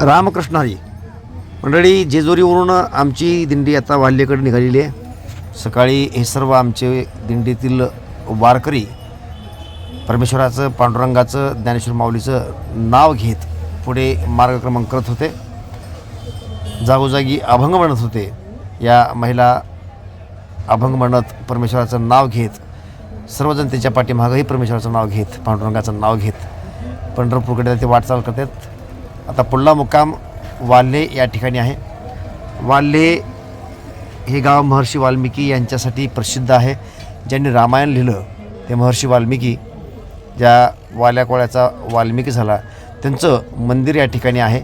रामकृष्ण हरी. मंडळी जेजुरीवरून आमची दिंडी आता वाल्यकडे निघालेली आहे. सकाळी हे सर्व आमचे दिंडीतील वारकरी परमेश्वराचं पांडुरंगाचं ज्ञानेश्वर माऊलीचं नाव घेत पुढे मार्गक्रमण करत होते. जागोजागी अभंग म्हणत होते. या महिला अभंग म्हणत परमेश्वराचं नाव घेत सर्वजण त्याच्या पाठीमागंही परमेश्वराचं नाव घेत पांडुरंगाचं नाव घेत पंढरपूरकडे ते वाटचाल करतात. आता पुढला मुक्काम वाल्हे या ठिकाणी आहे. वाल्हे हे गाव महर्षी वाल्मिकी यांच्यासाठी प्रसिद्ध आहे. ज्यांनी रामायण लिहिलं ते महर्षी वाल्मिकी ज्या वाल्या कोळ्याचा वाल्मिकी झाला त्यांचं मंदिर या ठिकाणी आहे.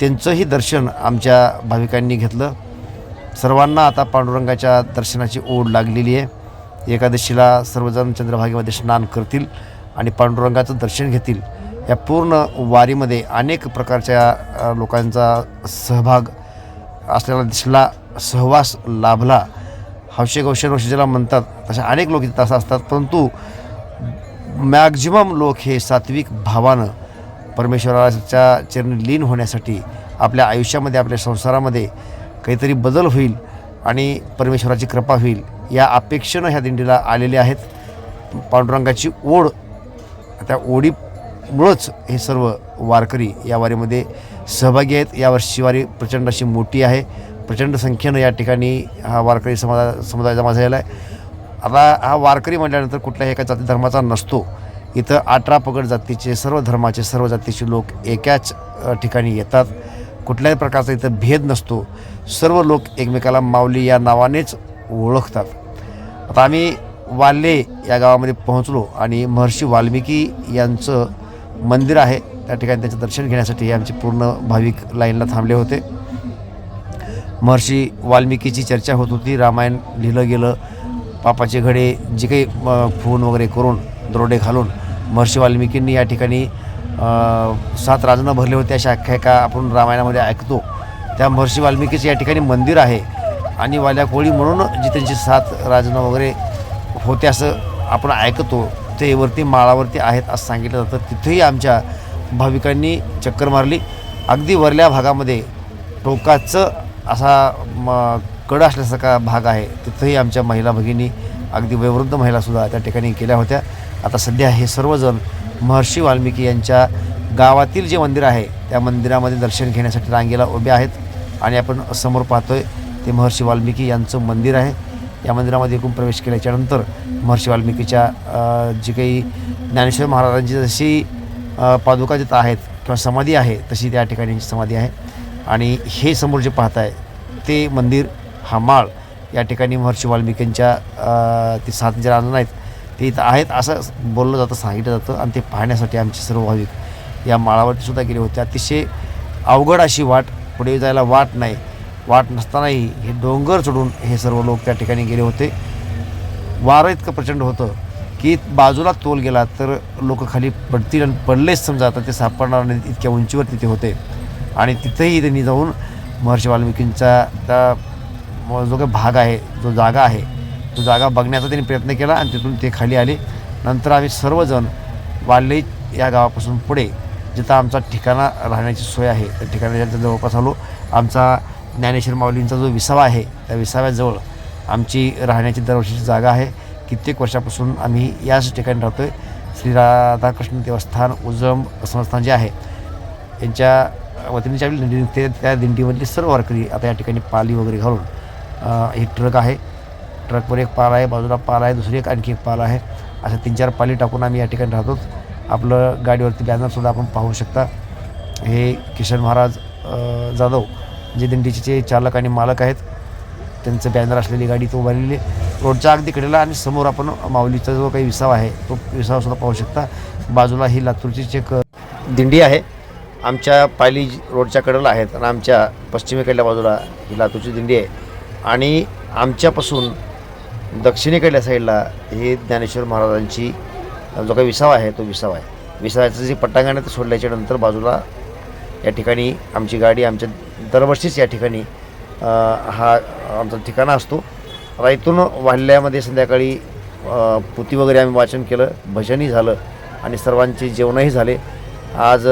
त्यांचंही दर्शन आमच्या भाविकांनी घेतलं. सर्वांना आता पांडुरंगाच्या दर्शनाची ओढ लागलेली आहे. एकादशीला सर्वजण चंद्रभागेमध्ये स्नान करतील आणि पांडुरंगाचं दर्शन घेतील. या पूर्ण वारीमध्ये अनेक प्रकारच्या लोकांचा सहभाग असलेला दिसला सहवास लाभला. हौशे गौशे रोषे ज्याला म्हणतात तशा अनेक लोक तिथं असतात. परंतु मॅक्झिमम लोक हे सात्विक भावानं परमेश्वराच्या चरणी लीन होण्यासाठी आपल्या आयुष्यामध्ये आपल्या संसारामध्ये काहीतरी बदल होईल आणि परमेश्वराची कृपा होईल या अपेक्षेनं ह्या दिंडीला आलेले आहेत. पांडुरंगाची ओढ त्या ओढी मुळच हे सर्व वारकरी या वारीमध्ये सहभागी आहेत. यावर्षी वारी प्रचंड अशी मोठी आहे. प्रचंड संख्येनं या ठिकाणी हा वारकरी समाजा समुदाय जमा झालेला आहे. आता हा वारकरी म्हटल्यानंतर कुठल्याही एका जाती धर्माचा नसतो. इथं अठरा पगड जातीचे सर्व धर्माचे सर्व जातीचे लोक एकाच ठिकाणी येतात. कुठल्याही प्रकारचा इथं भेद नसतो. सर्व लोक एकमेकाला माऊली या नावानेच ओळखतात. आता आम्ही वाल्हे या गावामध्ये पोहोचलो आणि महर्षी वाल्मिकी यांचं मंदिर आहे. त्या ठिकाणी त्यांचं दर्शन घेण्यासाठी आमचे पूर्ण भाविक लाईनला थांबले होते. महर्षी वाल्मिकीची चर्चा होत होती. रामायण लिहिलं गेलं. पापाचे घडे जे काही फोन वगैरे करून दरोडे घालून महर्षी वाल्मिकींनी या ठिकाणी सात राजनं भरले होते. अशा आख्यायिका आपण रामायणामध्ये ऐकतो. त्या महर्षी वाल्मिकीचं या ठिकाणी मंदिर आहे. आणि वाल्या कोळी म्हणून जी त्यांची सात राजनं वगैरे होते असं आपण ऐकतो. ते वरती माळावरती आहेत असं सांगितलं जातं. तिथेही आमच्या भाविकांनी चक्कर मारली. अगदी वरल्या भागामध्ये टोकाचं असा म कड असल्यासारखा भाग आहे. तिथंही आमच्या महिला भगिनी अगदी वयोवृद्ध महिलासुद्धा त्या ठिकाणी गेल्या होत्या. आता सध्या हे सर्वजण महर्षी वाल्मिकी यांच्या गावातील जे मंदिर आहे त्या मंदिरामध्ये दर्शन घेण्यासाठी रांगेला उभे आहेत. आणि आपण समोर पाहतोय ते महर्षी वाल्मिकी यांचं मंदिर आहे. या मंदिरामध्ये एकूण प्रवेश केल्याच्यानंतर महर्षी वाल्मिकीच्या जी काही ज्ञानेश्वर महाराजांची जशी पादुका जिथं आहेत किंवा समाधी आहे तशी त्या ठिकाणी समाधी आहे. आणि हे समोर जे पाहताय ते मंदिर हा माळ या ठिकाणी महर्षी वाल्मिकींच्या ते सात जे रांजण आहेत ते इथं आहेत असं बोललं जातं सांगितलं जातं आणि ते पाहण्यासाठी आमचे सर्व भाविक या माळावरती सुद्धा गेले होते. अतिशय अवघड अशी वाट पुढे जायला वाट नाही. वाट नसतानाही हे डोंगर चढून हे सर्व लोक त्या ठिकाणी गेले होते. वारं इतकं प्रचंड होतं की बाजूला तोल गेला तर लोक खाली पडतील आणि पडलेच समजा आता ते सापडणार नाही इतक्या उंचीवर तिथे होते. आणि तिथेही त्यांनी जाऊन महर्षी वाल्मिकींचा त्या जो काही भाग आहे जो जागा आहे तो जागा बघण्याचा त्यांनी प्रयत्न केला आणि तिथून ते खाली आले. नंतर आम्ही सर्वजण वाल्ले या गावापासून पुढे जिथं आमचा ठिकाणा राहण्याची सोय आहे. त्या ठिकाणाच्या जवळपास आलो आमचा ज्ञानेश्वर माऊलींचा जो विसावा आहे त्या विसाव्याजवळ आमची राहण्याची दरवर्षीची जागा आहे. कित्येक वर्षापासून आम्ही याच ठिकाणी राहतो आहे श्री राधाकृष्ण देवस्थान उजम संस्थान जे आहे यांच्या वतीने ज्यावेळी दिंडी निघते त्या दिंडीमधली सर्व वारकरी आता या ठिकाणी पाली वगैरे घालून हे ही ट्रक आहे. ट्रकवर एक पाल आहे बाजूला पाल आहे दुसरी एक आणखी एक पाल आहे. अशा तीन चार पाली टाकून आम्ही या ठिकाणी राहतो. आपलं गाडीवरती बॅनरसुद्धा आपण पाहू शकता. हे किशन महाराज जाधव जे दिंडीचे जे चालक आणि मालक आहेत त्यांचं बॅनर असलेली गाडी तो उभारलेली आहे. रोडच्या अगदी कडेला आणि समोर आपण माऊलीचा जो काही विसाव आहे तो विसावासुद्धा पाहू शकता. बाजूला ही लातूरची एक दिंडी आहे आमच्या पायली रोडच्या कडेला आहेत आणि आमच्या पश्चिमेकडल्या बाजूला ही लातूरची दिंडी आहे. आणि आमच्यापासून दक्षिणेकडल्या साईडला हे ज्ञानेश्वर महाराजांची जो काही विसावा आहे तो विसावा आहे. विसाव्याचं जे पट्टांगण आहे ते सोडल्याच्या नंतर बाजूला या ठिकाणी आमची गाडी आमच्या दरवर्षीच या ठिकाणी हा आमचा ठिकाणा असतो. राईतून वाहिल्यामध्ये संध्याकाळी पुती वगैरे आम्ही वाचन केलं भजनही झालं आणि सर्वांचे जेवणही झाले. आज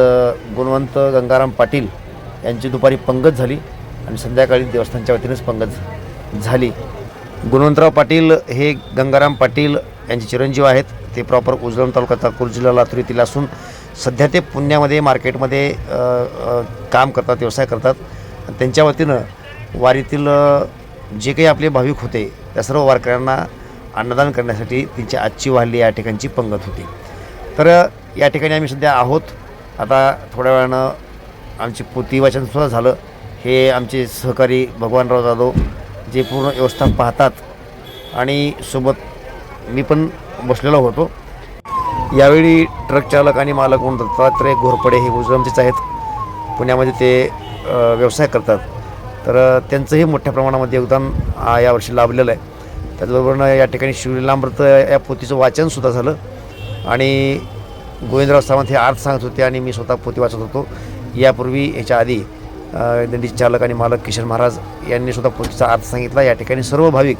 गुणवंत गंगाराम पाटील यांची दुपारी पंगत झाली आणि संध्याकाळी देवस्थानच्या वतीनेच पंगत झाली. गुणवंतराव पाटील हे गंगाराम पाटील यांचे चिरंजीव आहेत. ते प्रॉपर उजलम तालुका नागपूर जिल्हा लातूर येथील असून सध्या ते पुण्यामध्ये मार्केटमध्ये काम करतात व्यवसाय करतात. त्यांच्या वतीनं वारीतील जे काही आपले भाविक होते त्या सर्व वारकऱ्यांना अन्नदान करण्यासाठी त्यांची आजची वाहली या ठिकाणची पंगत होती. तर या ठिकाणी आम्ही सध्या आहोत. आता थोड्या वेळानं आमची पोती वाचनसुद्धा झालं. हे आमचे सहकारी भगवानराव जाधव जे पूर्ण व्यवस्था पाहतात आणि सोबत मी पण बसलेलो होतो. यावेळी ट्रक चालक आणि मालक म्हणून दत्तात्रय घोरपडे हे गुजरामचेच आहेत. पुण्यामध्ये ते व्यवसाय करतात. तर त्यांचंही मोठ्या प्रमाणामध्ये योगदान यावर्षी लाभलेलं आहे. त्याचबरोबर या ठिकाणी शिवलीलामृत या पोथीचं वाचनसुद्धा झालं. आणि गोविंदराव सावंत हे अर्थ सांगत होते आणि मी स्वतः पोथी वाचत होतो. यापूर्वी याच्या आधी दिंडी चालक आणि मालक किशन महाराज यांनी सुद्धा पोथीचा अर्थ सांगितला. या ठिकाणी सर्व भाविक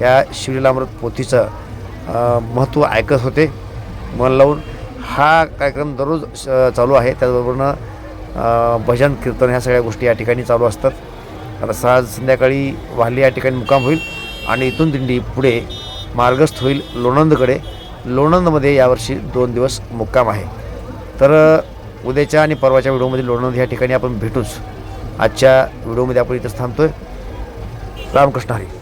या शिवलीलामृत पोथीचं महत्त्व ऐकत होते. मन लावून हा कार्यक्रम दररोज चालू आहे. त्याचबरोबरनं भजन कीर्तन ह्या सगळ्या गोष्टी या ठिकाणी चालू असतात. आता सहज संध्याकाळी वाहली या ठिकाणी मुक्काम होईल आणि इथून दिंडी पुढे मार्गस्थ होईल लोणंदकडे. लोणंदमध्ये यावर्षी दोन दिवस मुक्काम आहे. तर उद्याच्या आणि परवाच्या व्हिडिओमध्ये लोणंद ह्या ठिकाणी आपण भेटूच. आजच्या व्हिडिओमध्ये आपण इथंच थांबतोय. रामकृष्ण हरी.